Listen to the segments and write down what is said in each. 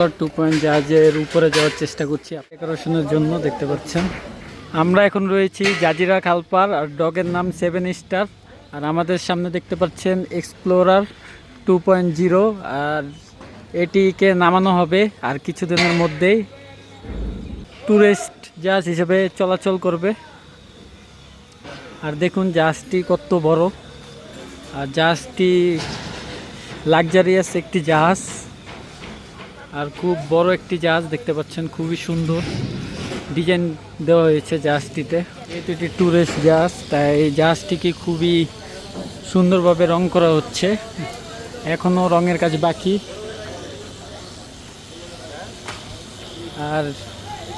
Two point জাহাজের উপরে যাওয়ার চেষ্টা করছি ডেকোরেশনের জন্য, দেখতে পাচ্ছেন। আমরা এখন রয়েছি জাজিরা খালপার, আর ডগের নাম সেভেন স্টার আর আমাদের সামনে দেখতে পাচ্ছেন এক্সপ্লোরার টু পয়েন্ট জিরো আর এটিকে নামানো হবে আর কিছুদিনের মধ্যেই ট্যুরিস্ট জাহাজ হিসেবে চলাচল করবে। আর দেখুন জাহাজটি কত বড়। আর জাহাজটি লাক্সারিয়াস একটি জাহাজ আর খুব বড় একটি জাহাজ দেখতে পাচ্ছেন, খুবই সুন্দর। ডিজাইন দেওয়া হয়েছে জাহাজটিতে। এটি একটি ট্যুরিস্ট জাহাজ, তাই এই জাহাজটিকে খুবই সুন্দরভাবে রং করা হচ্ছে। এখনও রঙের কাজ বাকি। আর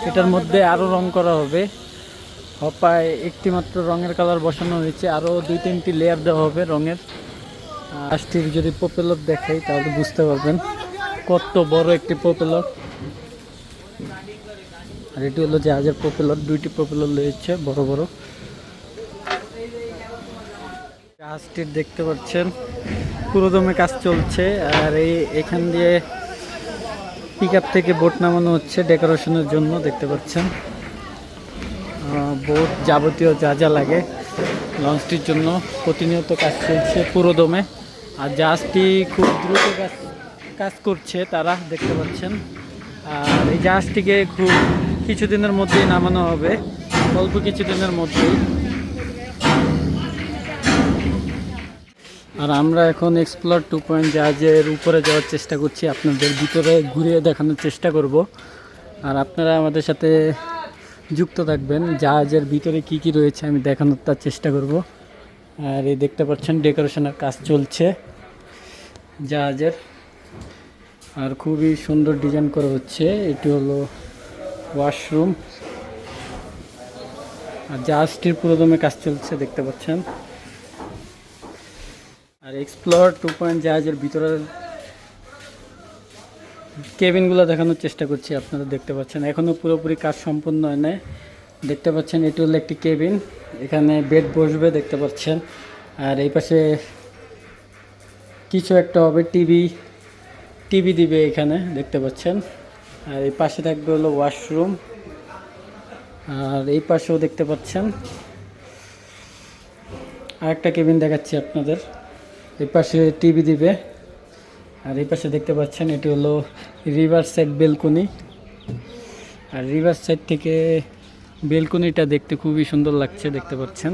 এটার মধ্যে আরও রং করা হবে। হপায় একটি মাত্র রঙের কালার বসানো হয়েছে। আরও দুই তিনটি লেয়ার দেওয়া হবে রঙের। আজটির যদি পপুলার দেখাই, তাহলে বুঝতে পারবেন। কত বড় একটি পপুলার আর এটি হলো জাহাজের পপুলার দুইটি পপুলার রয়েছে, বড় বড়। জাহাজটির দেখতে পাচ্ছেন পুরোদমে কাজ চলছে, আর এই এখান দিয়ে পিক থেকে বোট নামানো হচ্ছে ডেকোরেশনের জন্য, দেখতে পাচ্ছেন। বোট যাবতীয় যা যা লাগে লঞ্চটির জন্য প্রতিনিয়ত কাজ চলছে পুরোদমে আর জাহাজটি খুব দ্রুত কাজ কাজ করছে তারা, দেখতে পাচ্ছেন। আর এই জাহাজটিকে খুব কিছুদিনের মধ্যেই নামানো হবে, অল্প কিছুদিনের মধ্যেই। আর আমরা এখন এক্সপ্লোর টু পয়েন্ট জাহাজের উপরে যাওয়ার চেষ্টা করছি, আপনাদের ভিতরে ঘুরিয়ে দেখানোর চেষ্টা করব। আর আপনারা আমাদের সাথে যুক্ত থাকবেন, জাহাজের ভিতরে কি কি রয়েছে আমি দেখানোর তার চেষ্টা করব। আর এই দেখতে পাচ্ছেন ডেকোরেশনের কাজ চলছে জাহাজের। আর খুবই সুন্দর ডিজাইন করা হচ্ছে। এটি হলো ওয়াশরুম আর জাহাজটির পুরোদমে কাজ চলছে, দেখতে পাচ্ছেন। আর এক্সপ্লোর টু পয়েন্ট জাহাজের ভিতরের কেবিনগুলো দেখানোর চেষ্টা করছি, আপনারা দেখতে পাচ্ছেন। এখনও পুরোপুরি কাজ সম্পূর্ণ হয় নাই। দেখতে পাচ্ছেন, এটি হলো একটি কেবিন এখানে বেড বসবে, দেখতে পাচ্ছেন। আর এই পাশে কিছু একটা হবে টিভি টিভি দিবে এখানে, দেখতে পাচ্ছেন। আর এই পাশে থাকবে হলো ওয়াশরুম। আর এই পাশেও দেখতে পাচ্ছেন। আরেকটা কেবিন দেখাচ্ছি আপনাদের। এই পাশে টিভি দিবে। আর এই পাশে দেখতে পাচ্ছেন, এটি হলো রিভার সাইড বেলকনি। আর রিভার সাইড থেকে বেলকনিটা দেখতে খুবই সুন্দর লাগছে, দেখতে পাচ্ছেন।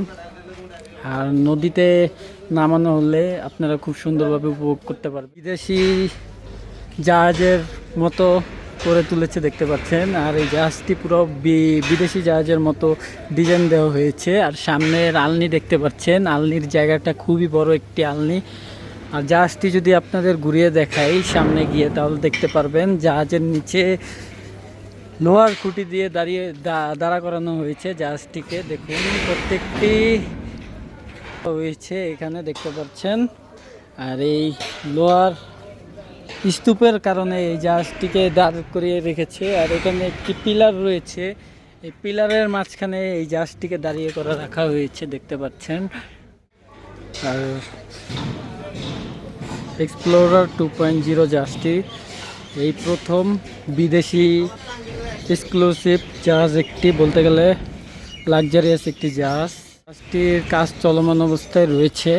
আর নদীতে নামানো হলে আপনারা খুব সুন্দরভাবে উপভোগ করতে পারবেন। বিদেশি জাহাজের মতো করে তুলেছে দেখতে পাচ্ছেন। আর এই জাহাজটি পুরো বিদেশি জাহাজের মতো ডিজাইন দেওয়া হয়েছে। আর সামনের আলনি দেখতে পাচ্ছেন। আলনির জায়গাটা খুবই বড় একটি আলনি। আর জাহাজটি যদি আপনাদের ঘুরিয়ে দেখাই সামনে গিয়ে, তাহলে দেখতে পারবেন জাহাজের নিচে লোহার খুঁটি দিয়ে দাঁড়িয়ে দাঁড়া করানো হয়েছে জাহাজটিকে। দেখুন, প্রত্যেকটি হয়েছে এখানে দেখতে পাচ্ছেন। আর এই লোহার স্তূপের কারণে এই জাহাজটিকে দাঁড় করিয়ে রেখেছে, আর এখানে একটি পিলার রয়েছে। এই পিলারের মাঝখানে এই জাহাজটিকে দাঁড়িয়ে করে রাখা হয়েছে, দেখতে পাচ্ছেন। আর এক্সপ্লোরার টু পয়েন্ট জিরো জাহাজটি, এই প্রথম বিদেশি এক্সক্লুসিভ জাহাজ একটি, বলতে গেলে লাক্সারিয়াস একটি জাহাজ। জাহাজটির কাজ চলমান অবস্থায় রয়েছে,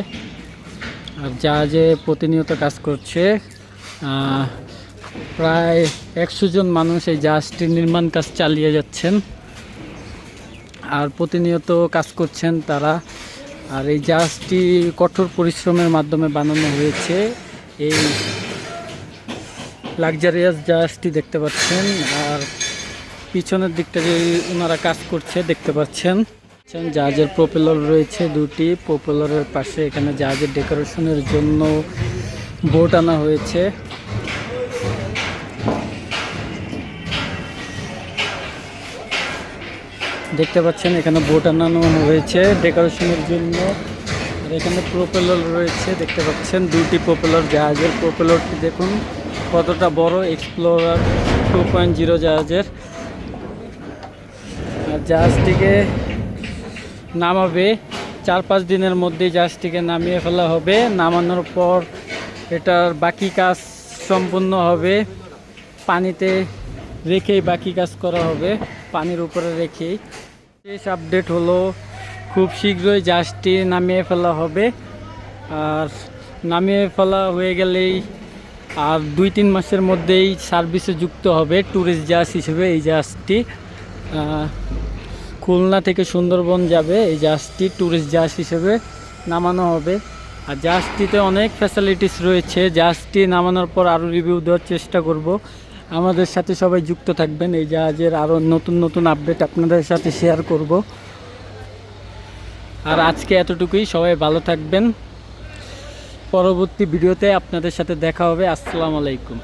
আর জাহাজে প্রতিনিয়ত কাজ করছে। প্রায় একশো জন মানুষ এই জাহাজটির নির্মাণ কাজ চালিয়ে যাচ্ছেন। আর প্রতিনিয়ত কাজ করছেন তারা। আর এই জাহাজটি কঠোর পরিশ্রমের মাধ্যমে বানানো হয়েছে। এই লাক্সারিয়াস জাহাজটি দেখতে পাচ্ছেন। আর পিছনের দিকটা যে ওনারা কাজ করছে দেখতে পাচ্ছেন। জাহাজের প্রপেলর রয়েছে দুটি। প্রপেলরের পাশে এখানে জাহাজের ডেকোরেশনের জন্য বোট আনা হয়েছে। দেখতে পাচ্ছেন, এখানে বোট আনানো হয়েছে ডেকোরেশনের জন্য। আর এখানে প্রোপেলর রয়েছে, দেখতে পাচ্ছেন দুটি প্রোপেলর জাহাজের। প্রোপেলরটি দেখুন, কতটা বড় এক্সপ্লোরার টু পয়েন্ট জিরো জাহাজের। আর জাহাজটিকে নামাবে, চার পাঁচ দিনের মধ্যে জাহাজটিকে নামিয়ে ফেলা হবে। নামানোর পর এটার বাকি কাজ সম্পূর্ণ হবে। পানিতে রেখেই বাকি কাজ করা হবে, পানির উপরে রেখেই। শেষ আপডেট হলো, খুব শীঘ্রই জাহাজটি নামিয়ে ফেলা হবে। আর নামিয়ে ফেলা হয়ে গেলেই আর দুই তিন মাসের মধ্যেই সার্ভিসে যুক্ত হবে ট্যুরিস্ট জাহাজ হিসেবে এই জাহাজটি। খুলনা থেকে সুন্দরবন যাবে, এই জাহাজটি ট্যুরিস্ট জাহাজ হিসেবে নামানো হবে। আর জাহাজটিতে অনেক ফ্যাসিলিটিস রয়েছে। জাহাজটি নামানোর পর আরও রিভিউ দেওয়ার চেষ্টা করব। আমাদের সাথে সবাই যুক্ত থাকবেন। এই জাহাজের আরও নতুন নতুন আপডেট আপনাদের সাথে শেয়ার করব। আর আজকে এতটুকুই। সবাই ভালো থাকবেন। পরবর্তী ভিডিওতে আপনাদের সাথে দেখা হবে। আসসালামু আলাইকুম।